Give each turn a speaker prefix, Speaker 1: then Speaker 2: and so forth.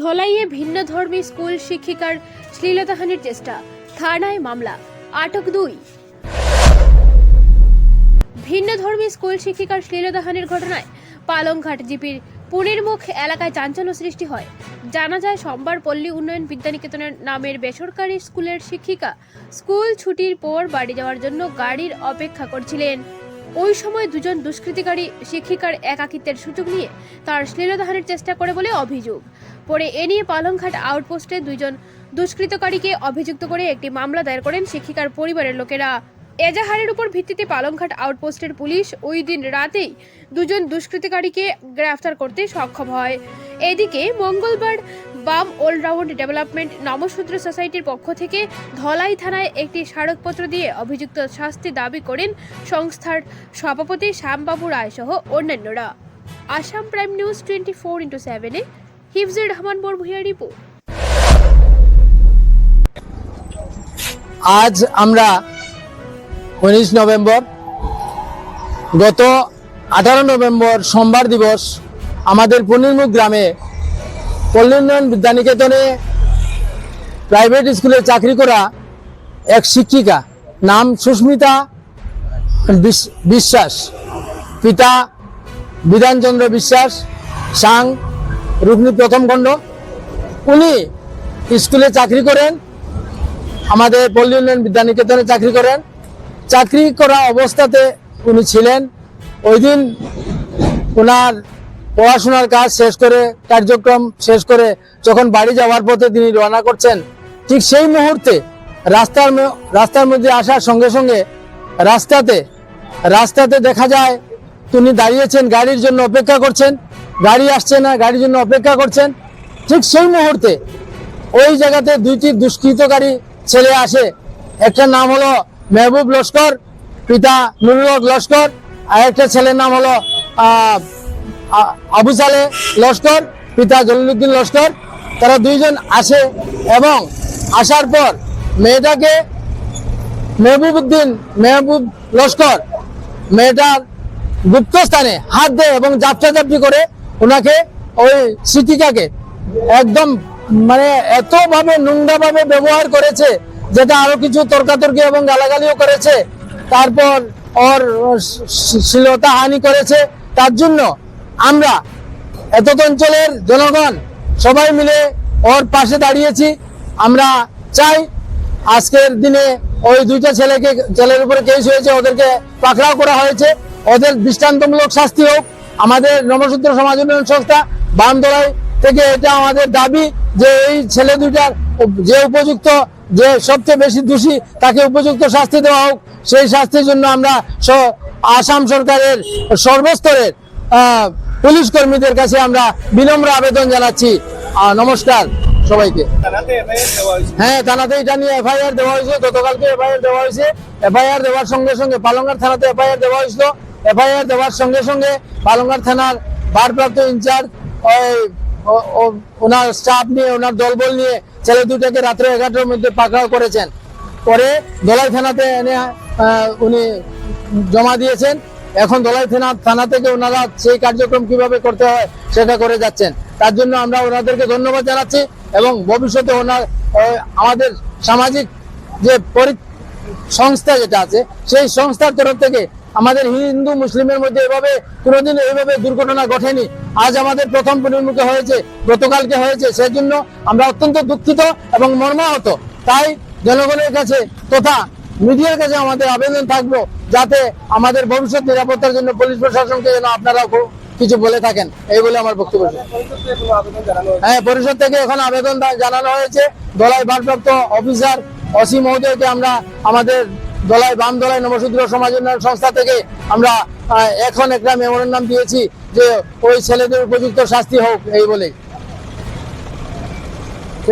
Speaker 1: ধলাইয়ে ভিন্ন ধর্মী স্কুল শিক্ষিকার শ্লীলতাহানির চেষ্টা। থানায় মামলা। আটক দুই। ভিন্ন ধর্মী স্কুল শিক্ষিকার শ্লীলতাহানির ঘটনায় পালংঘাট জিপির পুনের মুখ এলাকায় চাঞ্চল্য সৃষ্টি হয়। জানা যায়, সোমবার পল্লী উন্নয়ন বিদ্যানিকেতনের নামের বেসরকারি স্কুলের শিক্ষিকা স্কুল ছুটির পর বাড়ি যাওয়ার জন্য গাড়ির অপেক্ষা করছিলেন। ওই সময় দুজন দুষ্কৃতিকারী শিক্ষিকার একাকিত্বের সুযোগ নিয়ে তার শ্লীলতাহানির চেষ্টা করে বলে অভিযোগ। পরে এ নিয়ে পালংঘাট আউটপোস্টে দুইজন দুষ্কৃতকারীকে অভিযুক্ত করে একটি মামলা দায়ের করেন শিক্ষিকার পরিবারের লোকেরা। এজাহারের উপর ভিত্তিতে পালংঘাট আউটপোস্টের পুলিশ ওই দিন রাতেই দুজন দুষ্কৃতিকারীকে গ্রেফতার করতে সক্ষম হয়। এদিকে মঙ্গলবার বাম অলরাউন্ড ডেভেলপমেন্ট নমসূত্র সোসাইটির পক্ষ থেকে ধলাই থানায় একটি স্মারকপত্র দিয়ে অভিযুক্ত শাস্তি দাবি করেন সংস্থার সভাপতি শ্যামবাবু রায় সহ অন্যান্যরা। Assam prime news twenty four into সেভেনে হিফজুর রহমান বরভুইয়া রিপোর্ট।
Speaker 2: আজ আমরা উনিশ নভেম্বর, গত আঠারো নভেম্বর সোমবার দিবস আমাদের পূর্ণিমুখ গ্রামে উন্নয়ন বিদ্যানিকেতনে প্রাইভেট স্কুলে চাকরি করা এক শিক্ষিকা নাম সুস্মিতা বিশ- বিশ্বাস। পিতা বিধানচন্দ্র বিশ্বাস, সাং রুগ্নি প্রথম খণ্ড। উনি স্কুলে চাকরি করেন, আমাদের পল্লী উন্নয়ন বিদ্যানিকেতনে চাকরি করেন। চাকরি করা অবস্থাতে উনি ছিলেন। ওই দিন ওনার পড়াশোনার কাজ শেষ করে, কার্যক্রম শেষ করে যখন বাড়ি যাওয়ার পথে তিনি রওনা করছেন, ঠিক সেই মুহূর্তে রাস্তার রাস্তার মধ্যে আসার সঙ্গে সঙ্গে রাস্তাতে রাস্তাতে দেখা যায় তিনি দাঁড়িয়েছেন, গাড়ির জন্য অপেক্ষা করছেন, গাড়ি আসছে না, গাড়ির জন্য অপেক্ষা করছেন। ঠিক সেই মুহূর্তে ওই জায়গাতে দুইটি দুষ্কৃতকারী ছেলে আসে। একটা নাম হলো মেহবুব লস্কর, পিতা নুরুল লস্কর, আর একটা ছেলের নাম হলো আবু সালে লস্কর, পিতা জলিলুদ্দিন লস্কর, তারা দুইজন আসে এবং আসার পর মেয়েটাকে মেহবুবউদ্দিন, মেহবুব লস্কর, মেয়েটার গুপ্ত স্থানে হাত দেয় এবং জাপটাজাপটি করে ওনাকে, ওই শিক্ষিকাকে একদম মানে এতভাবে নোংরাভাবে ব্যবহার করেছে যেটা আরও কিছু তর্কাতর্কি এবং গালাগালিও করেছে। তারপর ওর শ্লীলতা হানি করেছে। তার জন্য আমরা এত অঞ্চলের জনগণ সবাই মিলে ওর পাশে দাঁড়িয়েছি। আমরা চাই আজকের দিনে ওই দুইটা ছেলেকে, ছেলের উপরে কেস হয়েছে, ওদেরকে পাকড়াও করা হয়েছে। ওদের দৃষ্টান্তমূলক শাস্তি হোক। আমাদের নবসূত্র সমাজ উন্নয়ন সংস্থা বামদলাই থেকে এটা আমাদের দাবি যে এই ছেলে দুইটার যে উপযুক্ত, যে সবচেয়ে বেশি দোষী তাকে উপযুক্ত শাস্তি দেওয়া হোক। সেই শাস্তির জন্য আমরা আসাম সরকারের সর্বস্তরের পুলিশ কর্মীদের কাছে আমরা বিনম্র আবেদন জানাচ্ছি। নমস্কার সবাইকে। হ্যাঁ থানাতে এটা নিয়ে এফআইআর দেওয়া হয়েছে। গতকালকে এফআইআর দেওয়া হয়েছে। এফআইআর দেওয়ার সঙ্গে সঙ্গে পালঙ্গার থানাতে এফআইআর দেওয়া হয়েছিল। এফআইআর দেওয়ার সঙ্গে সঙ্গে পালঙ্গার থানার ভারপ্রাপ্ত ইনচার্জ ওনার স্টাফ নিয়ে, ওনার দলবল নিয়ে ছেলে দুটাকে রাত্রে এগারোটার মধ্যে পাকড়াও করেছেন। পরে দলাই থানাতে এনে উনি জমা দিয়েছেন। এখন দলাই থানা থানা থেকে ওনারা সেই কার্যক্রম কীভাবে করতে হয় সেটা করে যাচ্ছেন। তার জন্য আমরা ওনাদেরকে ধন্যবাদ জানাচ্ছি এবং ভবিষ্যতে ওনার আমাদের সামাজিক যে সংস্থা যেটা আছে, সেই সংস্থার তরফ থেকে আমাদের হিন্দু মুসলিমের মধ্যে এভাবে কোনোদিন এইভাবে দুর্ঘটনা ঘটেনি। আজ আমাদের প্রথম পরিমুখে হয়েছে, গতকালকে হয়েছে, সেজন্য আমরা অত্যন্ত দুঃখিত এবং মর্মাহত। তাই জনগণের কাছে তথা মিডিয়ার কাছে আমাদের আবেদন থাকব যাতে আমাদের ভবিষ্যৎ নিরাপত্তার জন্য পুলিশ প্রশাসনকে যেন আপনারা কিছু বলে থাকেন। এই বলে আমার বক্তব্য হ্যাঁ পরিষদ থেকে এখন আবেদন জানানো হয়েছে। দলাই ভারপ্রাপ্ত অফিসার অসীম মহোদয়কে আমরা আমাদের দলাই বাম দলাই নবসূত্র সমাজ উন্নয়ন সংস্থা থেকে আমরা এখন একটা মেমোরেন্ডাম দিয়েছি যে ওই ছেলেদের উপযুক্ত শাস্তি হোক, এই বলে